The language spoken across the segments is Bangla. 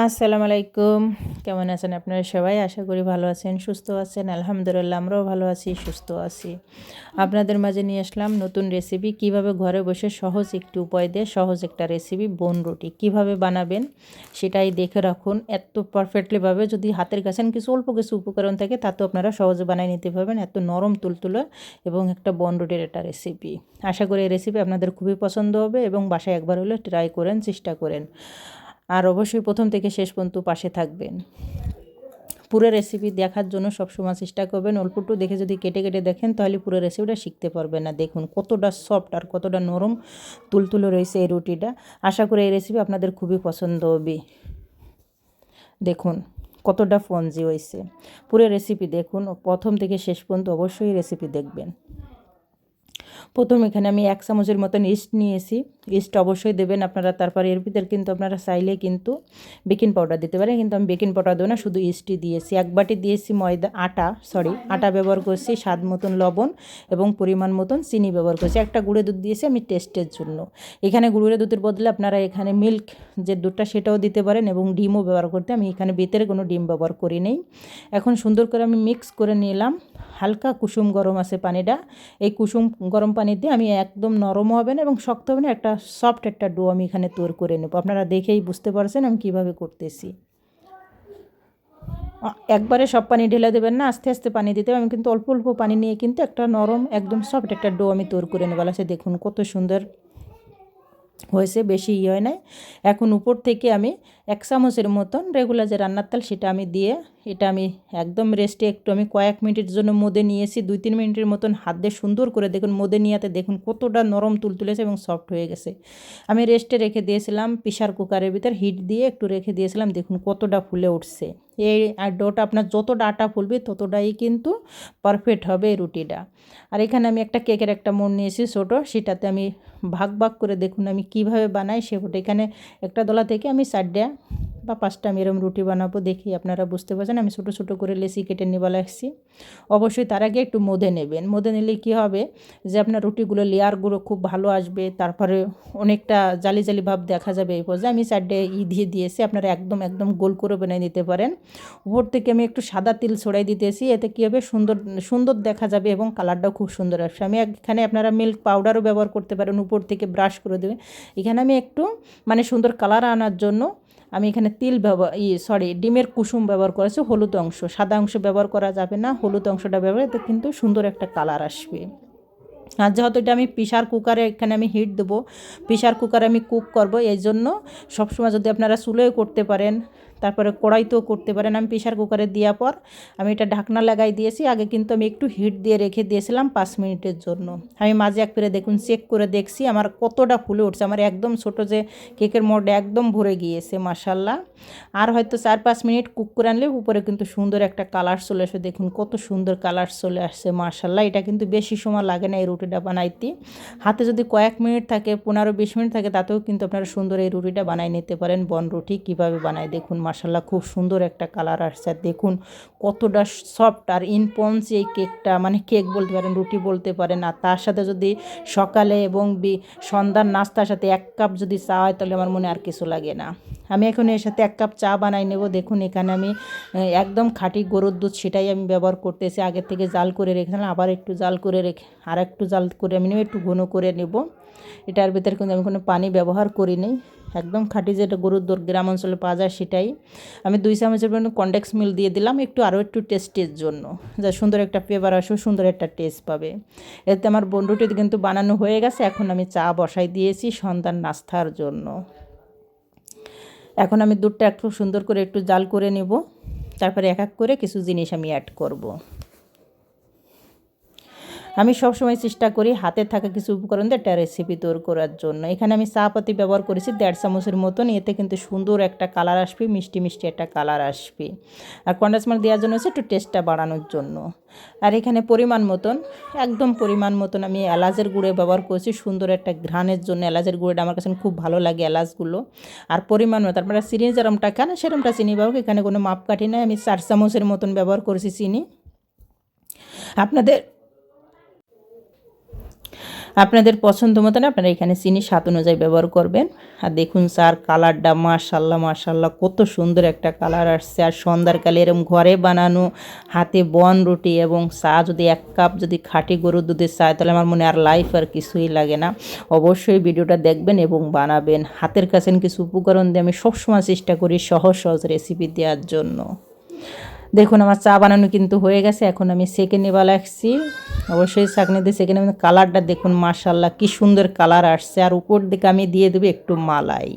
আসসালামু আলাইকুম। কেমন আছেন আপনারা সবাই? আশা করি ভালো আছেন, সুস্থ আছেন। আলহামদুলিল্লাহ, আমরাও ভালো আছি, সুস্থ আছি। আপনাদের মাঝে নিয়ে আসলাম নতুন রেসিপি কীভাবে ঘরে বসে সহজ একটি উপায় দিয়ে সহজ একটা রেসিপি বোন রুটি। কীভাবে বানাবেন সেটাই দেখে রাখুন। এত পারফেক্টলিভাবে যদি হাতের কাছে কিছু অল্প কিছু উপকরণ থাকে, তা তো আপনারা সহজে বানিয়ে নিতে পারবেন। এত নরম তুলতুলে এবং একটা বন রুটির একটা রেসিপি আশা করি এই রেসিপি আপনাদের খুবই পছন্দ হবে এবং বাসায় একবার হলে ট্রাই করেন, চেষ্টা করেন। আর অবশ্যই প্রথম থেকে শেষ পর্যন্ত পাশে থাকবেন। পুরো রেসিপি দেখার জন্য সবসময় চেষ্টা করবেন। অল্পটু দেখে যদি কেটে কেটে দেখেন, তাহলে পুরো রেসিপিটা শিখতে পারবেন না। দেখুন, কতটা সফট আর কতটা নরম তুলতুলে রয়েছে এই রুটিটা। আশা করি এই রেসিপি আপনাদের খুবই পছন্দ হবে। দেখুন, কতটা ফঞ্জি হয়েছে। পুরো রেসিপি দেখুন, প্রথম থেকে শেষ পর্যন্ত অবশ্যই রেসিপি দেখবেন। প্রথম এখানে আমি এক চামচের মতন ইস্ট নিয়েছি। ইস্ট অবশ্যই দেবেন আপনারা, তারপরে এর ভিতরে কিন্তু আপনারা চাইলে কিন্তু বেকিং পাউডার দিতে পারেন, কিন্তু আমি বেকিং পাউডার দেবো না, শুধু ইস্টই দিয়েছি। এক বাটি দিয়েছি ময়দা, আটা সরি আটা ব্যবহার করছি, স্বাদ মতন লবণ এবং পরিমাণ মতন চিনি ব্যবহার করছি। একটা গুঁড়ে দুধ দিয়েছি আমি টেস্টের জন্য। এখানে গুঁড়ে দুধের বদলে আপনারা এখানে মিল্ক যে দুধটা সেটাও দিতে পারেন এবং ডিমও ব্যবহার করতে। আমি এখানে ভিতরে কোনো ডিম ব্যবহার করি নেই। এখন সুন্দর করে আমি মিক্স করে নিলাম। হালকা কুসুম গরম আছে পানিটা। এই কুসুম গরম পানি দিয়ে আমি একদম নরম হবে না এবং শক্ত হবে না, একটা সফট একটা ডো আমি এখানে তৈরি করে নেব। আপনারা দেখেই বুঝতে পারছেন আমি কীভাবে করতেছি। একবারে সব পানি ঢেলে দেবেন না, আস্তে আস্তে পানি দিতে আমি কিন্তু অল্প অল্প পানি নিয়ে কিন্তু একটা নরম, একদম সফট একটা ডো আমি তৈরি করে নেব। আছে দেখুন কত সুন্দর হয়েছে, বেশি ইয়ে হয় নাই। এখন উপর থেকে আমি এক চামচের মতন রেগুলার যে রান্নার তেল সেটা আমি দিয়ে এটা আমি একদম রেস্টে একটু, আমি কয়েক মিনিটের জন্য মদে নিয়েছি দুই তিন মিনিটের মতন হাত দিয়ে সুন্দর করে দেখুন, মদে নিয়াতে দেখুন কতটা নরম তুল তুলেছে এবং সফট হয়ে গেছে। আমি রেস্টে রেখে দিয়েছিলাম প্রেশার কুকারের ভিতর হিট দিয়ে একটু রেখে দিয়েছিলাম, দেখুন কতটা ফুলে উঠছে। এই ডোটা আপনার যতটা আটা ফুলবে ততটাই কিন্তু পারফেক্ট হবে এই রুটিটা। আর এখানে আমি একটা কেকের একটা মন নিয়েছি ছোটো, সেটাতে আমি ভাগ ভাগ করে দেখুন আমি কীভাবে বানাই সেটা এখানে একটা দলা থেকে আমি চারটা বা পাঁচটা আমি এরম রুটি বানাবো দেখি আপনারা বুঝতে পারছেন। আমি ছোটো ছোটো করে লেসি কেটে নিয়ে আসছি। অবশ্যই তার আগে একটু মধে নেবেন। মধে নিলে কী হবে যে আপনার রুটিগুলো লেয়ারগুলো খুব ভালো আসবে, তারপরে অনেকটা জালি জালি ভাব দেখা যাবে এই পর্যায়ে। আমি চারটে ই দিয়ে দিয়েছি, আপনারা একদম একদম গোল করে বানিয়ে দিতে পারেন। উপর থেকে আমি একটু সাদা তিল ছড়াই দিতেছি, এতে কী হবে সুন্দর সুন্দর দেখা যাবে এবং কালারটাও খুব সুন্দর আসবে। আমি এখানে আপনারা মিল্ক পাউডারও ব্যবহার করতে পারেন, উপর থেকে ব্রাশ করে দেবেন। এখানে আমি একটু মানে সুন্দর কালার আনার জন্য আমি এখানে তিল ব্যবহার, ই সরি ডিমের কুসুম ব্যবহার করেছি, হলুদ অংশ, সাদা অংশ ব্যবহার করা যাবে না, হলুদ অংশটা ব্যবহার এতে কিন্তু সুন্দর একটা কালার আসবে। আর যেহেতু এটা আমি প্রেশার কুকারে এখানে আমি হিট দেবো প্রেশার কুকারে আমি কুক করব, এই জন্য সবসময় যদি আপনারা চুলোয় করতে পারেন তারপরে কড়াইতেও করতে পারেন। আমি প্রেশার কুকারে দেওয়ার পর আমি এটা ঢাকনা লাগাই দিয়েছি। আগে কিন্তু আমি একটু হিট দিয়ে রেখে দিয়েছিলাম পাঁচ মিনিটের জন্য। আমি মাঝে এক ফিরে দেখুন চেক করে দেখছি, আমার কতটা ফুলে উঠছে। আমার একদম ছোট যে কেকের মোড একদম ভরে গিয়েছে মাসাল্লাহ আর হয়তো চার পাঁচ মিনিট কুক করে আনলে উপরে কিন্তু সুন্দর একটা কালার চলে আসে। দেখুন কত সুন্দর কালার চলে আসছে মাসাল্লাহ এটা কিন্তু বেশি সময় লাগে না এই রুটিটা বানাইতে। হাতে যদি কয়েক মিনিট থাকে, পনেরো বিশ মিনিট থাকে, তাতেও কিন্তু আপনারা সুন্দর এই রুটিটা বানাই নিতে পারেন। বন রুটি কীভাবে বানায়, দেখুন মাসাল্লাহ খুব সুন্দর একটা কালার আসছে। আর দেখুন কতটা সফট আর ইনপন্স এই কেকটা মানে কেক বলতে পারেন, রুটি বলতে পারেন। আর তার সাথে যদি সকালে এবং সন্ধ্যার নাস্তার সাথে এক কাপ যদি চা হয়, তাহলে আমার মনে আর কিছু লাগে না। আমি এখন এর সাথে এক কাপ চা বানাই নেব। দেখুন, এখানে আমি একদম খাঁটি গরুর দুধ সেটাই আমি ব্যবহার করতেছি। আগের থেকে জাল করে রেখেছিলাম, আবার একটু জাল করে রেখে, আর একটু জাল করে আমি নেব, একটু ঘন করে নেব। এটার ভিতরে কিন্তু আমি কোনো পানি ব্যবহার করি নি একদম খাঁটি যেটা গরুর দর গ্রাম অঞ্চলে পাওয়া যায় সেটাই। আমি দুই চামচের পরিমাণ কন্ডেক্স মিল দিয়ে দিলাম, একটু আরও একটু টেস্টের জন্য। যা সুন্দর একটা ফ্লেভার আসো সুন্দর একটা টেস্ট পাবে। এতে আমার বন্ধুটি কিন্তু বানানো হয়ে গেছে, এখন আমি চা বসাই দিয়েছি সন্তান নাস্তার জন্য। এখন আমি দুধটা একটু সুন্দর করে একটু জাল করে নেব তারপরে এক এক করে কিছু জিনিস আমি অ্যাড করব। আমি সবসময় চেষ্টা করি হাতে থাকা কিছু উপকরণ দিয়ে একটা রেসিপি তৈরি করার জন্য। এখানে আমি চা পাতি ব্যবহার করেছি দেড় চামচের মতন। এতে কিন্তু সুন্দর একটা কালার আসবে, মিষ্টি মিষ্টি একটা কালার আসবে। আর কন্ডেন্স মিল্ক দেওয়ার জন্য হচ্ছে একটু টেস্টটা বাড়ানোর জন্য। আর এখানে পরিমাণ মতন, একদম পরিমাণ মতন আমি এলাচের গুঁড়ে ব্যবহার করেছি। সুন্দর একটা ঘ্রাণের জন্য এলাচের গুঁড়োটা আমার কাছে খুব ভালো লাগে এলাচগুলো। আর পরিমাণ মতো আপনারা চিনি যেরমটা খান, সেরমটা চিনি ব্যবহার এখানে কোনো মাপকাঠি নেই। আমি চার চামচের মতন ব্যবহার করেছি চিনি। আপনাদের আপনাদের পছন্দ মতন আপনারা এখানে চিনি স্বাদ অনুযায়ী ব্যবহার করবেন। আর দেখুন স্যার, কালারটা মাশাল্লাহ মাশাল্লাহ কত সুন্দর একটা কালার আসছে। আর সন্ধ্যার কালে এরকম ঘরে বানানো, হাতে বন রুটি এবং চা যদি এক কাপ যদি খাঁটি গরুর দুধের চায় তাহলে আমার মনে আর লাইফ আর কিছুই লাগে না। অবশ্যই ভিডিওটা দেখবেন এবং বানাবেন। হাতের কাছে কিছু উপকরণ দিয়ে আমি সবসময় চেষ্টা করি সহজ সহজ রেসিপি দেওয়ার জন্য। দেখুন, আমার চা বানানো কিন্তু হয়ে গেছে। এখন আমি সেকে নেবা লাগছি অবশ্যই চাকনি দিয়ে সেকে কালারটা দেখুন মাশাল্লাহ কি সুন্দর কালার আসছে। আর উপর দিকে আমি দিয়ে দেবো একটু মালাই।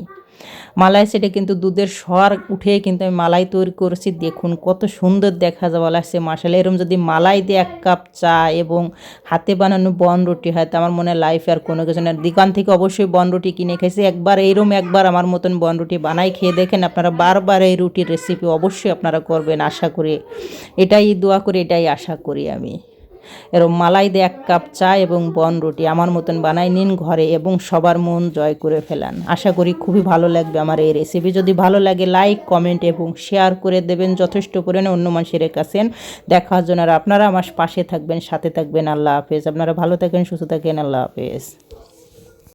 মালাই সেটা কিন্তু দুধের স্বর উঠে কিন্তু আমি মালাই তৈরি করেছি। দেখুন কত সুন্দর দেখা যাওয়া লাগছে মাসালা এরকম যদি মালাই দিয়ে এক কাপ চা এবং হাতে বানানো বন রুটি হয়, তো আমার মনে হয় লাইফে আর কোনো কিছু না। দোকান থেকে অবশ্যই বন রুটি কিনে খাইছি। একবার এইরকম একবার আমার মতন বন রুটি বানাই খেয়ে দেখেন আপনারা বারবার এই রুটির রেসিপি অবশ্যই আপনারা করবেন, আশা করি। এটাই দোয়া করি, এটাই আশা করি আমি। এরম মালাই দিয়ে এক কাপ চা এবং বন রুটি আমার মতন বানাই নিন ঘরে এবং সবার মন জয় করে ফেলান। আশা করি খুবই ভালো লাগবে আমার এই রেসিপি যদি ভালো লাগে লাইক কমেন্ট এবং শেয়ার করে দেবেন। যথেষ্ট পরিমাণে অন্য মানুষের কাছে দেখার জন্য আর আপনারা আমার পাশে থাকবেন, সাথে থাকবেন। আল্লাহ হাফেজ। আপনারা ভালো থাকেন, সুস্থ থাকেন। আল্লাহ হাফেজ।